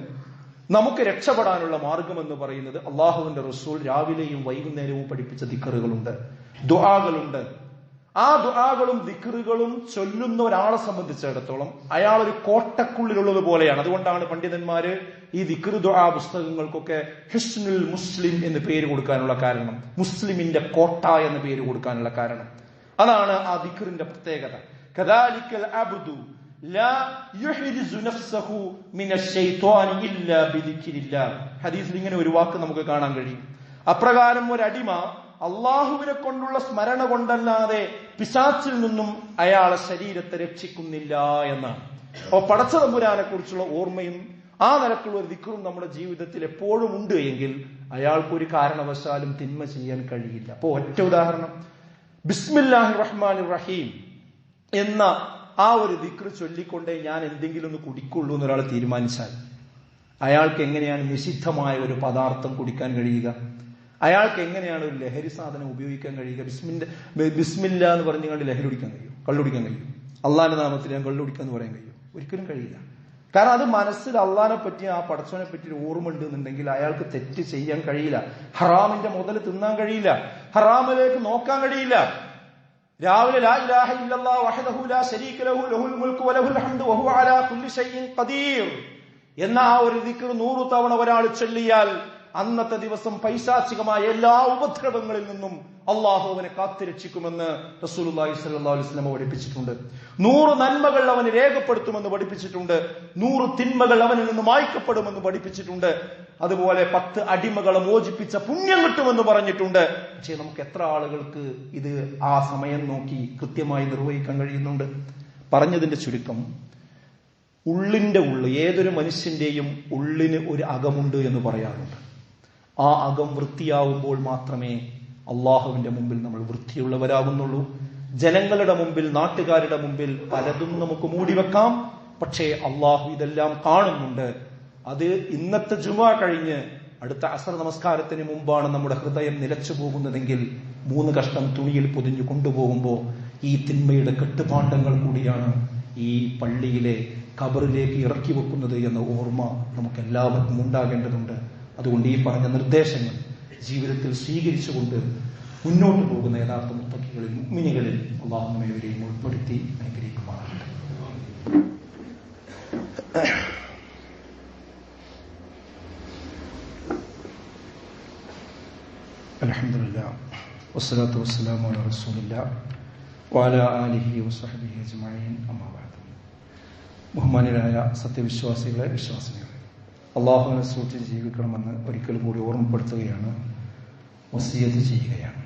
നമുക്ക് രക്ഷപ്പെടാനുള്ള മാർഗം എന്ന് പറയുന്നത് അള്ളാഹുവിന്റെ റസൂൽ രാവിലെയും വൈകുന്നേരവും പഠിപ്പിച്ച ദിക്കറുകളുണ്ട് ദുആകളുണ്ട്. ആ ദുറാകളും ദിക്റുകളും ചൊല്ലുന്ന ഒരാളെ സംബന്ധിച്ചിടത്തോളം അയാൾ ഒരു കോട്ടക്കുള്ളിലുള്ളത് പോലെയാണ്. അതുകൊണ്ടാണ് പണ്ഡിതന്മാർ ഈ ദിക്റ് ദുആ പുസ്തകങ്ങൾക്കൊക്കെ ഹിസ്നുൽ മുസ്ലിം എന്ന് പേര് കൊടുക്കാനുള്ള കാരണം. മുസ്ലിമിന്റെ കോട്ട എന്ന് പേര് കൊടുക്കാനുള്ള കാരണം. അതാണ് ആ ദിക്റിന്റെ പ്രത്യേകത. കദാലിക്കൽ അബ്ദു ഇങ്ങനെ ഒരു വാക്ക് നമുക്ക് കാണാൻ കഴിയും. അപ്രകാരം ഒരു അടിമ അള്ളാഹുവിനെ കൊണ്ടുള്ള സ്മരണ കൊണ്ടല്ലാതെ പിശാച്ചിൽ നിന്നും അയാളെ ശരീരത്തെ രക്ഷിക്കുന്നില്ല എന്നാണ്. അപ്പൊ പടച്ച തമ്പുരാനെ കുറിച്ചുള്ള ഓർമ്മയും ആ നിലക്കുള്ള ഒരു ദിക്കറും നമ്മുടെ ജീവിതത്തിൽ എപ്പോഴും ഉണ്ട് എങ്കിൽ അയാൾക്കൊരു കാരണവശാലും തിന്മ ചെയ്യാൻ കഴിയില്ല. അപ്പോൾ ഒറ്റ ഉദാഹരണം. ബിസ്മില്ലാഹി റഹ്മാൻ റഹീം എന്ന ആ ഒരു ദിക്ർ ചൊല്ലിക്കൊണ്ടേ ഞാൻ എന്തെങ്കിലും ഒന്ന് കുടിക്കുള്ളൂ എന്നൊരാൾ തീരുമാനിച്ചാൽ അയാൾക്ക് എങ്ങനെയാണ് നിഷിദ്ധമായ ഒരു പദാർത്ഥം കുടിക്കാൻ കഴിയുക? അയാൾക്ക് എങ്ങനെയാണ് ഒരു ലഹരി സാധനം ഉപയോഗിക്കാൻ കഴിയുക? ബിസ്മിന്റെ ബിസ്മില്ല എന്ന് പറഞ്ഞു കണ്ട് ലഹരി കുടിക്കാൻ കഴിയും. കള്ളുടിക്കാൻ കഴിയും. അള്ളാന്റെ നാമത്തിൽ ഞാൻ കള്ളുടിക്കാന്ന് പറയാൻ കഴിയും. ഒരിക്കലും കഴിയില്ല. കാരണം അത് മനസ്സിൽ അള്ളാനെ പറ്റി ആ പടച്ചവനെ പറ്റി ഒരു ഓർമ്മ ഉണ്ട് എന്നുണ്ടെങ്കിൽ അയാൾക്ക് തെറ്റ് ചെയ്യാൻ കഴിയില്ല. ഹറാമിന്റെ മുതൽ തിന്നാൻ കഴിയില്ല. ഹറാമിലേക്ക് നോക്കാൻ കഴിയില്ല. രാവിലെ എന്ന ആ ഒരു ദിക്ർ നൂറു തവണ ഒരാൾ ചൊല്ലിയാൽ അന്നത്തെ ദിവസം പൈശാചികമായ എല്ലാ ഉപദ്രവങ്ങളിൽ നിന്നും അള്ളാഹു അവനെ കാത്തിരക്ഷിക്കുമെന്ന് റസൂലി സ്വലാസ്ലമ പഠിപ്പിച്ചിട്ടുണ്ട്. നൂറ് നന്മകൾ അവന് രേഖപ്പെടുത്തുമെന്ന് പഠിപ്പിച്ചിട്ടുണ്ട്. നൂറ് തിന്മകൾ അവനിൽ നിന്ന് മായ്ക്കപ്പെടുമെന്ന് പഠിപ്പിച്ചിട്ടുണ്ട്. അതുപോലെ പത്ത് അടിമകളെ മോചിപ്പിച്ച പുണ്യം കിട്ടുമെന്ന് പറഞ്ഞിട്ടുണ്ട്. പക്ഷേ നമുക്ക് എത്ര ആളുകൾക്ക് ഇത് ആ സമയം നോക്കി കൃത്യമായി നിർവഹിക്കാൻ കഴിയുന്നുണ്ട്? പറഞ്ഞതിന്റെ ചുരുക്കം ഉള്ളിന്റെ ഉള്ളു ഏതൊരു മനുഷ്യന്റെയും ഉള്ളിന് ഒരു അകമുണ്ട് എന്ന് പറയാറുണ്ട്. ആ അകം വൃത്തിയാവുമ്പോൾ മാത്രമേ അള്ളാഹുവിന്റെ മുമ്പിൽ നമ്മൾ വൃത്തിയുള്ളവരാകുന്നുള്ളൂ. ജനങ്ങളുടെ മുമ്പിൽ നാട്ടുകാരുടെ മുമ്പിൽ പലതും നമുക്ക് മൂടിവെക്കാം പക്ഷേ അള്ളാഹു ഇതെല്ലാം കാണുന്നുണ്ട്. അത് ഇന്നത്തെ ജുമ കഴിഞ്ഞ് അടുത്ത അസർ നമസ്കാരത്തിന് മുമ്പാണ് നമ്മുടെ ഹൃദയം നിലച്ചു പോകുന്നതെങ്കിൽ മൂന്ന് കഷ്ണം തുണിയിൽ പൊതിഞ്ഞു കൊണ്ടുപോകുമ്പോൾ ഈ തിന്മയുടെ കെട്ടുപാണ്ഡങ്ങൾ കൂടിയാണ് ഈ പള്ളിയിലെ കബറിലേക്ക് ഇറക്കി വെക്കുന്നത് എന്ന ഓർമ്മ നമുക്ക് എല്ലാവർക്കും ഉണ്ടാകേണ്ടതുണ്ട്. അതുകൊണ്ട് ഈ പറഞ്ഞ നിർദ്ദേശങ്ങൾ ജീവിതത്തിൽ സ്വീകരിച്ചുകൊണ്ട് മുന്നോട്ട് പോകുന്ന യഥാർത്ഥ മുത്തക്കികളിൽ മുമ്മിനികളിൽ അള്ളാഹുമേവരെയും ഉൾപ്പെടുത്തി ബഅദ്. ബഹുമാനരായ സത്യവിശ്വാസികളെ വിശ്വാസികളെ അള്ളാഹുവിനെ സൂക്ഷിച്ച് ജീവിക്കണമെന്ന് ഒരിക്കൽ കൂടി ഓർമ്മപ്പെടുത്തുകയാണ് വസീയത്ത് ചെയ്യുകയാണ്.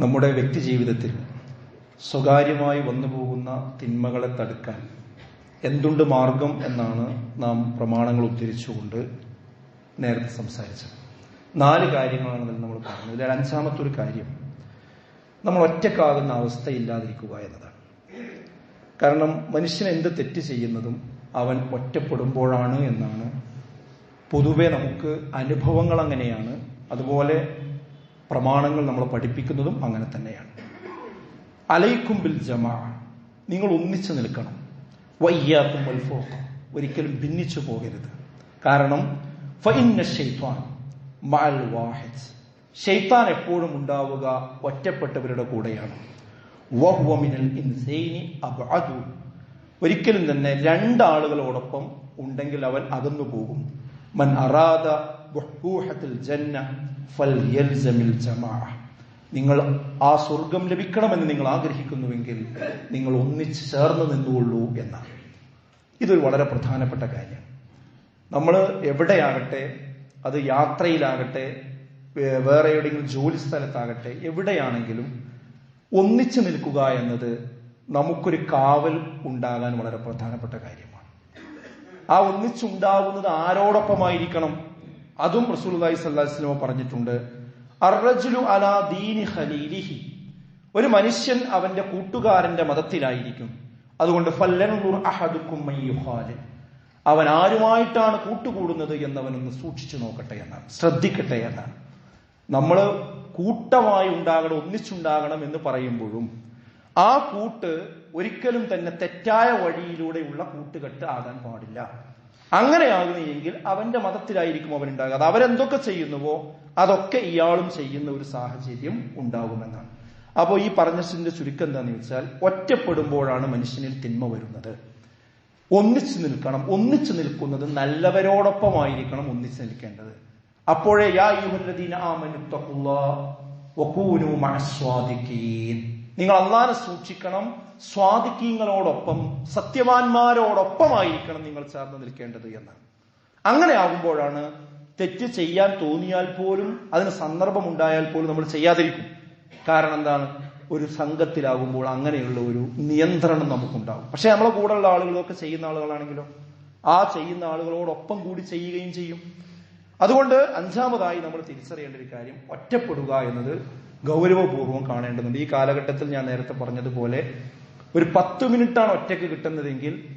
നമ്മുടെ വ്യക്തി ജീവിതത്തിൽ സ്വകാര്യമായി വന്നു പോകുന്ന തിന്മകളെ തടുക്കാൻ എന്തുണ്ട് മാർഗം എന്നാണ് നാം പ്രമാണങ്ങൾ ഉദ്ധരിച്ചുകൊണ്ട് നേരത്തെ സംസാരിച്ചത്. നാല് കാര്യങ്ങളാണ് ഇതിൽ നമ്മൾ പറഞ്ഞത്. ഇതിൽ അഞ്ചാമത്തെ ഒരു കാര്യം നമ്മൾ ഒറ്റക്കാകുന്ന അവസ്ഥയില്ലാതിരിക്കുക എന്നതാണ്. കാരണം മനുഷ്യൻ എന്ത് തെറ്റ് ചെയ്യുന്നതും അവൻ ഒറ്റപ്പെടുമ്പോഴാണ് എന്നാണ്. പൊതുവെ നമുക്ക് അനുഭവങ്ങൾ അങ്ങനെയാണ്. അതുപോലെ പ്രമാണങ്ങൾ നമ്മൾ പഠിപ്പിക്കുന്നതും അങ്ങനെ തന്നെയാണ്. അലൈക്കും ബിൽ ജമാ. നിങ്ങൾ ഒന്നിച്ചു നിൽക്കണം. വയ്യാക്കും വൽഫോക്കും ഒരിക്കലും ഭിന്നിച്ചു പോകരുത്. കാരണം ഫഇന്ന ഷെയ്ത്വാൻ വാഹിദ്. ഷെയ്ത്താൻ എപ്പോഴും ഉണ്ടാവുക ഒറ്റപ്പെട്ടവരുടെ കൂടെയാണ്. ഇൻസൈനി ഒരിക്കലും തന്നെ രണ്ടാളുകളോടൊപ്പം ഉണ്ടെങ്കിൽ അവൻ അകന്നു പോകും. മൻ അറാദ ജന്ന ഫൽ നിങ്ങൾ ആ സ്വർഗം ലഭിക്കണമെന്ന് നിങ്ങൾ ആഗ്രഹിക്കുന്നുവെങ്കിൽ നിങ്ങൾ ഒന്നിച്ച് ചേർന്ന് നിന്നുകൊള്ളൂ എന്നാണ്. ഇതൊരു വളരെ പ്രധാനപ്പെട്ട കാര്യം. നമ്മൾ എവിടെയാകട്ടെ അത് യാത്രയിലാകട്ടെ വേറെ എവിടെയെങ്കിലും ജോലി സ്ഥലത്താകട്ടെ എവിടെയാണെങ്കിലും ഒന്നിച്ചു നിൽക്കുക എന്നത് നമുക്കൊരു കാവൽ ഉണ്ടാകാൻ വളരെ പ്രധാനപ്പെട്ട കാര്യമാണ്. ആ ഒന്നിച്ചുണ്ടാവുന്നത് ആരോടൊപ്പമായിരിക്കണം. അതും അലൈഹി വസല്ലം പറഞ്ഞിട്ടുണ്ട്. അറജുലു അലാ ദീനി ഖലീലിഹി. ഒരു മനുഷ്യൻ അവന്റെ കൂട്ടുകാരന്റെ മതത്തിലായിരിക്കും. അതുകൊണ്ട് അവൻ ആരുമായിട്ടാണ് കൂട്ടുകൂടുന്നത് എന്നവനൊന്ന് സൂക്ഷിച്ചു നോക്കട്ടെ എന്നാണ്. ശ്രദ്ധിക്കട്ടെ എന്നാണ്. നമ്മൾ കൂട്ടമായി ഉണ്ടാകണം ഒന്നിച്ചുണ്ടാകണം എന്ന് പറയുമ്പോഴും ആ കൂട്ട് ഒരിക്കലും തന്നെ തെറ്റായ വഴിയിലൂടെയുള്ള കൂട്ടുകെട്ട് ആകാൻ പാടില്ല. അങ്ങനെയാകുന്നെങ്കിൽ അവന്റെ മതത്തിലായിരിക്കും അവനുണ്ടാകുക. അത് അവരെന്തൊക്കെ ചെയ്യുന്നുവോ അതൊക്കെ ഇയാളും ചെയ്യുന്ന ഒരു സാഹചര്യം ഉണ്ടാകുമെന്നാണ്. അപ്പോൾ ഈ പറഞ്ഞതിന്റെ ചുരുക്കം എന്താണെന്ന് വെച്ചാൽ ഒറ്റപ്പെടുമ്പോഴാണ് മനുഷ്യനിൽ തിന്മ വരുന്നത്. ഒന്നിച്ചു നിൽക്കണം. ഒന്നിച്ചു നിൽക്കുന്നത് നല്ലവരോടൊപ്പമായിരിക്കണം ഒന്നിച്ചു നിൽക്കേണ്ടത്. അപ്പോഴേ യാ യുഹല്ലദീന ആമനുത്തഖുല്ലാഹ് വകൂനു മഅസ്വാദിഖീൻ നിങ്ങൾ അള്ളാനെ സൂക്ഷിക്കണം സ്വാദിക്കീങ്ങളോടൊപ്പം സത്യവാന്മാരോടൊപ്പമായിരിക്കണം നിങ്ങൾ ചേർന്ന് നിൽക്കേണ്ടത് എന്ന് അങ്ങനെ ആകുമ്പോഴാണ് തെറ്റ് ചെയ്യാൻ തോന്നിയാൽ പോലും അതിന് സന്ദർഭം ഉണ്ടായാൽ പോലും നമ്മൾ ചെയ്യാതിരിക്കും. കാരണം എന്താണ്? ഒരു സംഘത്തിലാകുമ്പോൾ അങ്ങനെയുള്ള ഒരു നിയന്ത്രണം നമുക്കുണ്ടാകും. പക്ഷെ നമ്മളെ കൂടെയുള്ള ആളുകളൊക്കെ ചെയ്യുന്ന ആളുകളാണെങ്കിലോ ആ ചെയ്യുന്ന ആളുകളോടൊപ്പം കൂടി ചെയ്യുകയും ചെയ്യും. അതുകൊണ്ട് അഞ്ചാമതായി നമ്മൾ തിരിച്ചറിയേണ്ട ഒരു കാര്യം ഒറ്റപ്പെടുക എന്നത് ഗൗരവപൂർവം കാണേണ്ടതുണ്ട്. ഈ കാലഘട്ടത്തിൽ ഞാൻ നേരത്തെ പറഞ്ഞതുപോലെ ഒരു പത്ത് മിനിറ്റാണ് ഒറ്റയ്ക്ക് കിട്ടുന്നതെങ്കിൽ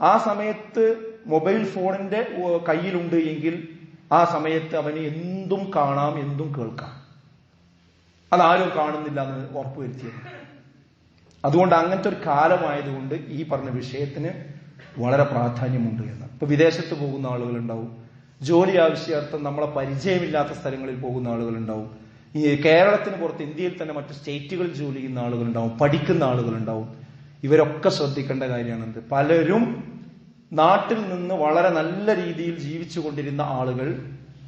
ആ സമയത്ത് മൊബൈൽ ഫോണിന്റെ കയ്യിലുണ്ട് എങ്കിൽ ആ സമയത്ത് അവന് എന്തും കാണാം എന്തും കേൾക്കാം. അതാരും കാണുന്നില്ല എന്ന് ഉറപ്പുവരുത്തിയത്. അതുകൊണ്ട് അങ്ങനത്തെ ഒരു കാലമായതുകൊണ്ട് ഈ പറഞ്ഞ വിഷയത്തിന് വളരെ പ്രാധാന്യമുണ്ട് എന്ന്. ഇപ്പൊ വിദേശത്ത് പോകുന്ന ആളുകളുണ്ടാവും. ജോലി ആവശ്യാർത്ഥം നമ്മളെ പരിചയമില്ലാത്ത സ്ഥലങ്ങളിൽ പോകുന്ന ആളുകളുണ്ടാവും. ഈ കേരളത്തിന് പുറത്ത് ഇന്ത്യയിൽ തന്നെ മറ്റു സ്റ്റേറ്റുകളിൽ ജോലി ചെയ്യുന്ന ആളുകളുണ്ടാവും പഠിക്കുന്ന ആളുകളുണ്ടാവും. ഇവരൊക്കെ ശ്രദ്ധിക്കേണ്ട കാര്യമാണെന്ത്? പലരും നാട്ടിൽ നിന്ന് വളരെ നല്ല രീതിയിൽ ജീവിച്ചു കൊണ്ടിരുന്ന ആളുകൾ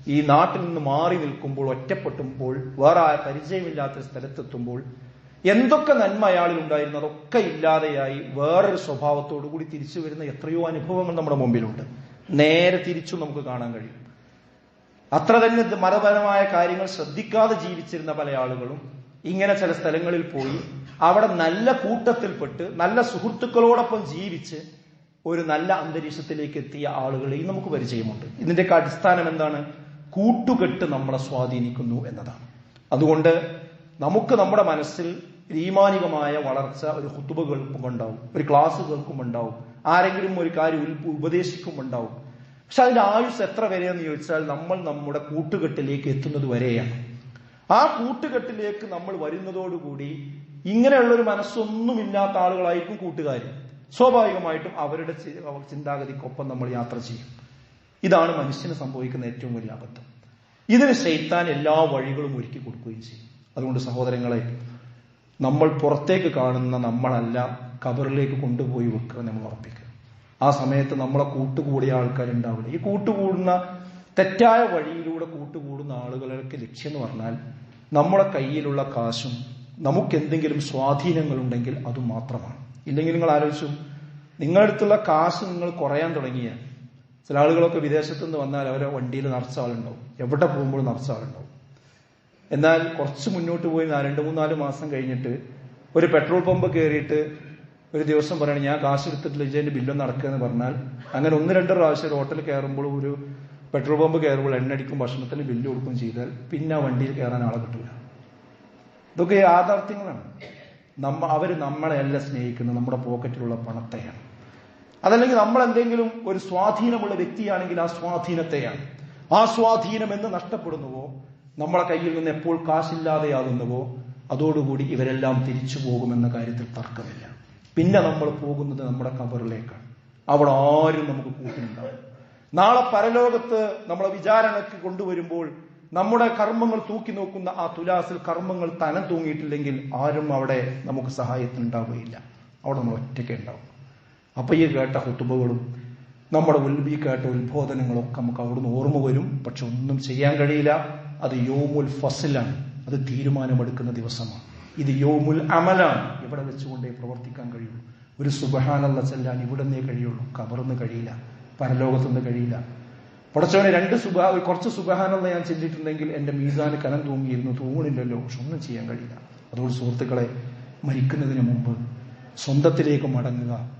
ഈ നാട്ടിൽ നിന്ന് മാറി നിൽക്കുമ്പോൾ ഒറ്റപ്പെട്ടുമ്പോൾ വേറെ പരിചയമില്ലാത്ത സ്ഥലത്തെത്തുമ്പോൾ എന്തൊക്കെ നന്മ അയാളിൽ ഉണ്ടായിരുന്നു അതൊക്കെ ഇല്ലാതെയായി വേറൊരു സ്വഭാവത്തോടു കൂടി തിരിച്ചു വരുന്ന എത്രയോ അനുഭവങ്ങൾ നമ്മുടെ മുമ്പിലുണ്ട്. നേരെ തിരിച്ചു നമുക്ക് കാണാൻ കഴിയും. അത്ര തന്നെ മതപരമായ കാര്യങ്ങൾ ശ്രദ്ധിക്കാതെ ജീവിച്ചിരുന്ന പല ആളുകളും ഇങ്ങനെ ചില സ്ഥലങ്ങളിൽ പോയി അവിടെ നല്ല കൂട്ടത്തിൽപ്പെട്ട് നല്ല സുഹൃത്തുക്കളോടൊപ്പം ജീവിച്ച് ഒരു നല്ല അന്തരീക്ഷത്തിലേക്ക് എത്തിയ ആളുകളെയും നമുക്ക് പരിചയമുണ്ട്. ഇതിന്റെയൊക്കെ അടിസ്ഥാനം എന്താണ്? കൂട്ടുകെട്ട് നമ്മളെ സ്വാധീനിക്കുന്നു എന്നതാണ്. അതുകൊണ്ട് നമുക്ക് നമ്മുടെ മനസ്സിൽ ഈമാനികമായ വളർച്ച ഒരു ഹുത്തുബ കേൾക്കുമ്പോൾ ഉണ്ടാവും ഒരു ക്ലാസ് കേൾക്കുമ്പോൾ ഉണ്ടാവും ആരെങ്കിലും ഒരു കാര്യം ഉപദേശിക്കുമ്പോണ്ടാവും. പക്ഷെ അതിന്റെ ആയുസ് എത്ര വരെയെന്ന് ചോദിച്ചാൽ നമ്മൾ നമ്മുടെ കൂട്ടുകെട്ടിലേക്ക് എത്തുന്നത് വരെയാണ്. ആ കൂട്ടുകെട്ടിലേക്ക് നമ്മൾ വരുന്നതോടുകൂടി ഇങ്ങനെയുള്ളൊരു മനസ്സൊന്നുമില്ലാത്ത ആളുകളായിരിക്കും കൂട്ടുകാർ സ്വാഭാവികമായിട്ടും അവരുടെ ചിന്താഗതിക്കൊപ്പം നമ്മൾ യാത്ര ചെയ്യും. ഇതാണ് മനുഷ്യന് സംഭവിക്കുന്ന ഏറ്റവും വലിയ അബദ്ധം. ഇതിന് ശൈത്താൻ എല്ലാ വഴികളും ഒരുക്കി കൊടുക്കുകയും ചെയ്യും. അതുകൊണ്ട് സഹോദരങ്ങളെ നമ്മൾ പുറത്തേക്ക് കാണുന്ന നമ്മളല്ല കബറിലേക്ക് കൊണ്ടുപോയി വെക്കുക നമ്മൾ ഉറപ്പിക്കുക ആ സമയത്ത് നമ്മളെ കൂട്ടുകൂടിയ ആൾക്കാരുണ്ടാവില്ല. ഈ കൂട്ടുകൂടുന്ന തെറ്റായ വഴിയിലൂടെ കൂട്ടുകൂടുന്ന ആളുകളൊക്കെ ലക്ഷ്യം എന്ന് പറഞ്ഞാൽ നമ്മുടെ കയ്യിലുള്ള കാശും നമുക്ക് എന്തെങ്കിലും സ്വാധീനങ്ങൾ ഉണ്ടെങ്കിൽ അത് മാത്രമാണ്. ഇല്ലെങ്കിൽ നിങ്ങൾ ആലോചിച്ചു നിങ്ങളുടെ അടുത്തുള്ള കാശ് നിങ്ങൾ കുറയാൻ തുടങ്ങിയ ചില ആളുകളൊക്കെ വിദേശത്തു നിന്ന് വന്നാൽ അവരെ വണ്ടിയിൽ നിറച്ച ആളുണ്ടാവും. എവിടെ പോകുമ്പോഴും നിറച്ച ആളുണ്ടാവും. എന്നാൽ കുറച്ച് മുന്നോട്ട് പോയി രണ്ട് മൂന്നാൽ മാസം കഴിഞ്ഞിട്ട് ഒരു പെട്രോൾ പമ്പ് കയറിയിട്ട് ഒരു ദിവസം പറയണം ഞാൻ കാശ് എടുത്തിട്ടില്ല ഇതിന്റെ ബില്ലൊന്നും നടക്കുക എന്ന് പറഞ്ഞാൽ അങ്ങനെ ഒന്ന് രണ്ട് പ്രാവശ്യം ഹോട്ടൽ കയറുമ്പോൾ ഒരു പെട്രോൾ പമ്പ് കയറുമ്പോൾ എണ്ണടിക്കും ഭക്ഷണത്തിന് ബില്ല് കൊടുക്കുകയും ചെയ്താൽ പിന്നെ ആ വണ്ടിയിൽ കയറാൻ ആളെ കിട്ടില്ല ഇതൊക്കെ യാഥാർത്ഥ്യങ്ങളാണ്. നമ്മ അവർ നമ്മളെയല്ല സ്നേഹിക്കുന്നത് നമ്മുടെ പോക്കറ്റിലുള്ള പണത്തെയാണ്. അതല്ലെങ്കിൽ നമ്മൾ എന്തെങ്കിലും ഒരു സ്വാധീനമുള്ള വ്യക്തിയാണെങ്കിൽ ആ സ്വാധീനത്തെയാണ്. ആ സ്വാധീനം എന്ന് നഷ്ടപ്പെടുന്നുവോ നമ്മളെ കയ്യിൽ നിന്ന് എപ്പോൾ കാശില്ലാതെയാകുന്നുവോ അതോടുകൂടി ഇവരെല്ലാം തിരിച്ചു പോകുമെന്ന കാര്യത്തിൽ തർക്കമില്ല. പിന്നെ നമ്മൾ പോകുന്നത് നമ്മുടെ കബറിലേക്കാണ്. അവിടെ ആരും നമുക്ക് കൂട്ടിനുണ്ടാവും നാളെ പരലോകത്ത് നമ്മളെ വിചാരണയ്ക്ക് കൊണ്ടുവരുമ്പോൾ നമ്മുടെ കർമ്മങ്ങൾ തൂക്കി നോക്കുന്ന ആ തുലാസിൽ കർമ്മങ്ങൾ തനം തൂങ്ങിയിട്ടില്ലെങ്കിൽ ആരും അവിടെ നമുക്ക് സഹായത്തിനുണ്ടാവുകയില്ല. അവിടെ നമ്മൾ ഒറ്റയ്ക്ക് ഉണ്ടാവും അപ്പൊ ഈ കേട്ട കുത്തുബകളും നമ്മുടെ ഉൽബി കേട്ട ഉത്ബോധനങ്ങളൊക്കെ നമുക്ക് അവിടുന്ന് ഓർമ്മ വരും. പക്ഷെ ഒന്നും ചെയ്യാൻ കഴിയില്ല. അത് യോമുൽ ഫസലാണ്. അത് തീരുമാനമെടുക്കുന്ന ദിവസമാണ്. ഇത് യോമുൽ അമലാണ്. ഇവിടെ വെച്ചുകൊണ്ടേ പ്രവർത്തിക്കാൻ കഴിയുള്ളൂ ഒരു സുബഹാനുള്ള ചെല്ലാൻ ഇവിടെ നിന്നേ കഴിയുള്ളൂ. കബർന്ന് കഴിയില്ല. പരലോകത്തുനിന്ന് കഴിയില്ല. പടച്ചവനെ രണ്ട് സുബാ കുറച്ച് സുബഹാനുള്ള ഞാൻ ചെല്ലിട്ടുണ്ടെങ്കിൽ എന്റെ മീസാന് കനം തൂങ്ങിയിരുന്നു. തൂങ്ങണില്ലല്ലോ പക്ഷെ ഒന്നും ചെയ്യാൻ കഴിയില്ല. അതുകൊണ്ട് സുഹൃത്തുക്കളെ മരിക്കുന്നതിന് മുമ്പ് സ്വന്തത്തിലേക്ക് മടങ്ങുക.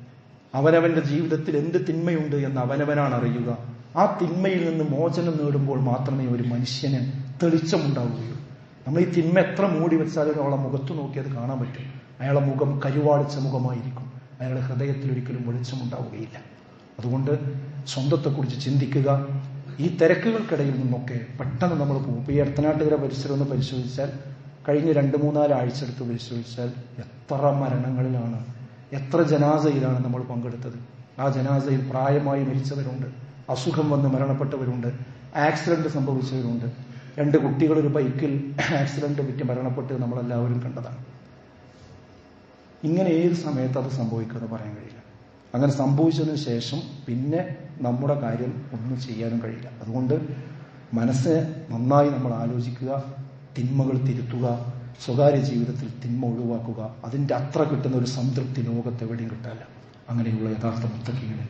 അവനവന്റെ ജീവിതത്തിൽ എന്ത് തിന്മയുണ്ട് എന്ന് അവനവനാണ് അറിയുക. ആ തിന്മയിൽ നിന്ന് മോചനം നേടുമ്പോൾ മാത്രമേ ഒരു മനുഷ്യന് തെളിച്ചമുണ്ടാവുകയുള്ളൂ. നമ്മൾ ഈ തിന്മ എത്ര മൂടി വെച്ചാലും ഒരാളെ മുഖത്ത് നോക്കി അത് കാണാൻ പറ്റും. അയാളെ മുഖം കരുവാളിച്ച മുഖമായിരിക്കും. അയാളുടെ ഹൃദയത്തിൽ ഒരിക്കലും വെളിച്ചമുണ്ടാവുകയില്ല. അതുകൊണ്ട് സ്വന്തത്തെക്കുറിച്ച് ചിന്തിക്കുക. ഈ തിരക്കുകൾക്കിടയിൽ നിന്നൊക്കെ പെട്ടെന്ന് നമ്മൾ പോകും. ഈ പരിസരം ഒന്ന് പരിശോധിച്ചാൽ കഴിഞ്ഞ രണ്ട് മൂന്നാൽ ആഴ്ച എടുത്ത് പരിശോധിച്ചാൽ എത്ര മരണങ്ങളിലാണ് എത്ര ജനാസയിലാണ് നമ്മൾ പങ്കെടുത്തത്. ആ ജനാസയിൽ പ്രായമായി മരിച്ചവരുണ്ട് അസുഖം വന്ന് മരണപ്പെട്ടവരുണ്ട് ആക്സിഡന്റ് സംഭവിച്ചവരുണ്ട്. രണ്ട് കുട്ടികൾ ഒരു ബൈക്കിൽ ആക്സിഡന്റ് പറ്റി മരണപ്പെട്ട് നമ്മളെല്ലാവരും കണ്ടതാണ്. ഇങ്ങനെ ഏത് സമയത്ത് അത് സംഭവിക്കുമെന്ന് പറയാൻ കഴിയില്ല. അങ്ങനെ സംഭവിച്ചതിന് ശേഷം പിന്നെ നമ്മുടെ കാര്യം ഒന്നും ചെയ്യാനും കഴിയില്ല. അതുകൊണ്ട് മനസ്സ് നന്നായി നമ്മൾ ആലോചിക്കുക തിന്മകൾ തിരുത്തുക സ്വകാര്യ ജീവിതത്തിൽ തിന്മ ഒഴിവാക്കുക അതിന്റെ അത്ര കിട്ടുന്ന ഒരു സംതൃപ്തി ലോകത്തെവിടെയും കിട്ടാല്ല അങ്ങനെയുള്ള യഥാർത്ഥ മുത്തക്കികളിൽ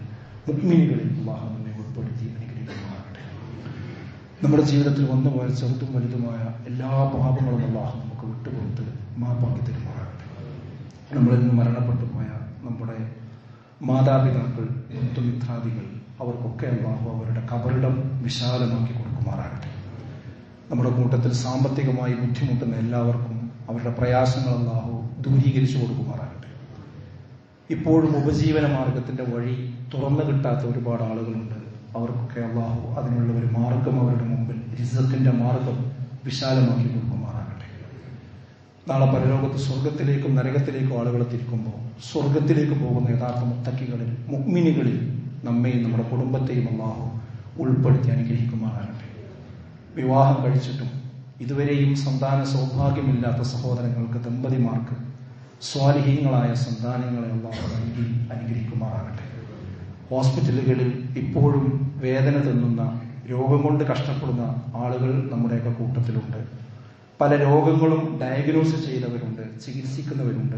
മുഗ്മിനികളിൽ വിവാഹം നമ്മെ ഉൾപ്പെടുത്തി നമ്മുടെ ജീവിതത്തിൽ വന്നു പോയ ചെറുതും വലുതുമായ എല്ലാ പാപങ്ങളും അള്ളാഹു നമുക്ക് വിട്ടുകൊടുത്ത് മാപ്പാക്കി തരുമാറാകട്ടെ. നമ്മളിൽ നിന്ന് മരണപ്പെട്ടു പോയ നമ്മുടെ മാതാപിതാക്കൾ ബന്ധുമിത്രാദികൾ അവർക്കൊക്കെ അള്ളാഹു അവരുടെ കബറിടം വിശാലമാക്കി കൊടുക്കുമാറാകട്ടെ. നമ്മുടെ കൂട്ടത്തിൽ സാമ്പത്തികമായി ബുദ്ധിമുട്ടുന്ന എല്ലാവർക്കും അവരുടെ പ്രയാസങ്ങൾ അള്ളാഹു ദൂരീകരിച്ചു കൊടുക്കുമാറാകട്ടെ. ഇപ്പോഴും ഉപജീവന മാർഗത്തിന്റെ വഴി തുറന്നു കിട്ടാത്ത ഒരുപാട് ആളുകളുണ്ട്. അവർക്കൊക്കെ അള്ളാഹു അതിനുള്ള ഒരു മാർഗം അവരുടെ മുമ്പിൽ റിസത്തിന്റെ മാർഗം വിശാലമാക്കി കൊടുക്കുമാറാകട്ടെ. നാളെ പരലോകത്ത് സ്വർഗത്തിലേക്കും നരകത്തിലേക്കും ആളുകളെ തിരിക്കുമ്പോൾ സ്വർഗത്തിലേക്ക് പോകുന്ന യഥാർത്ഥ മുത്തക്കികളിൽ മുഗ്മിനികളിൽ നമ്മെയും നമ്മുടെ കുടുംബത്തെയും അള്ളാഹു ഉൾപ്പെടുത്തി അനുഗ്രഹിക്കുമാറാകട്ടെ. വിവാഹം കഴിച്ചിട്ടും ഇതുവരെയും സന്താന സൗഭാഗ്യമില്ലാത്ത സഹോദരങ്ങൾക്ക് ദമ്പതിമാർക്ക് സ്വാലിഹീങ്ങളായ സന്താനങ്ങളെ അള്ളാഹു അനുഗ്രഹിക്കുമാറാകട്ടെ. ഹോസ്പിറ്റലുകളിൽ ഇപ്പോഴും വേദന തിന്നുന്ന രോഗം കൊണ്ട് കഷ്ടപ്പെടുന്ന ആളുകൾ നമ്മുടെയൊക്കെ കൂട്ടത്തിലുണ്ട് പല രോഗങ്ങളും ഡയഗ്നോസ് ചെയ്തവരുണ്ട് ചികിത്സിക്കുന്നവരുണ്ട്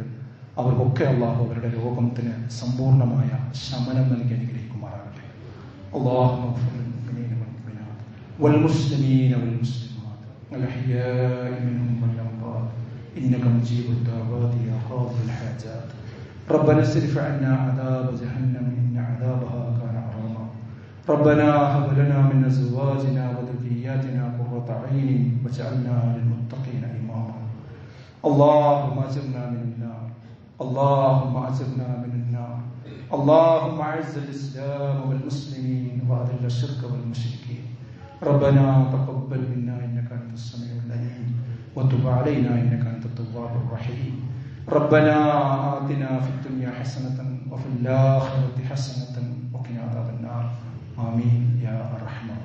അവർക്കൊക്കെ അള്ളാഹു അവരുടെ രോഗത്തിന് സമ്പൂർണമായ ശമനം നൽകി അനുഗ്രഹിക്കുമാറാകട്ടെ അള്ളാഹു والمسلمين والمسلمات الأحياء منهم والأموات إنك مجيب الدعوات يا قاضي الحاجات ربنا اصرف عنا عذاب جهنم إن عذابها كان غراما. ربنا هب لنا من أزواجنا وذرياتنا قرة عين واجعلنا للمتقين إماما. اللهم أجرنا من النار. اللهم أجرنا من النار. اللهم أعز الإسلام والمسلمين وأذل الشرك والمشركين. ربنا تقبل منا إنك أنت السميع العليم. وتب علينا إنك أنت التواب الرحيم. ربنا آتنا في الدنيا حسنة وفي الآخرة حسنة وقنا عذاب النار. آمين. يا الرحمن